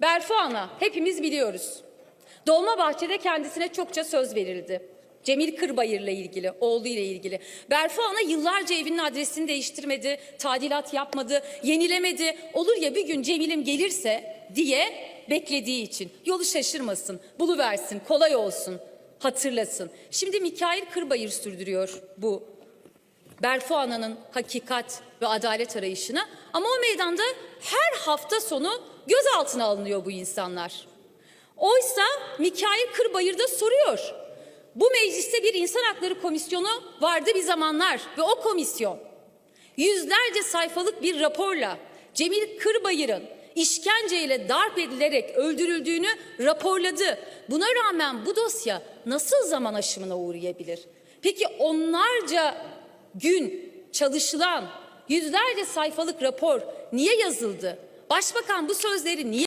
Berfu Ana hepimiz biliyoruz. Dolmabahçe'de kendisine çokça söz verildi. Cemil Kırbayır'la ilgili, oğlu ile ilgili. Berfu Ana yıllarca evinin adresini değiştirmedi, tadilat yapmadı, yenilemedi. Olur ya bir gün Cemil'im gelirse diye beklediği için. Yolu şaşırmasın, buluversin, kolay olsun, hatırlasın. Şimdi Mikail Kırbayır sürdürüyor bu Berfu Ana'nın hakikat ve adalet arayışını. Ama o meydanda her hafta sonu gözaltına alınıyor bu insanlar. Oysa Mikail Kırbayır da soruyor. Bu mecliste bir insan hakları komisyonu vardı bir zamanlar ve o komisyon yüzlerce sayfalık bir raporla Cemil Kırbayır'ın işkenceyle darp edilerek öldürüldüğünü raporladı. Buna rağmen bu dosya nasıl zaman aşımına uğrayabilir? Peki onlarca gün çalışılan yüzlerce sayfalık rapor niye yazıldı? Başbakan bu sözleri niye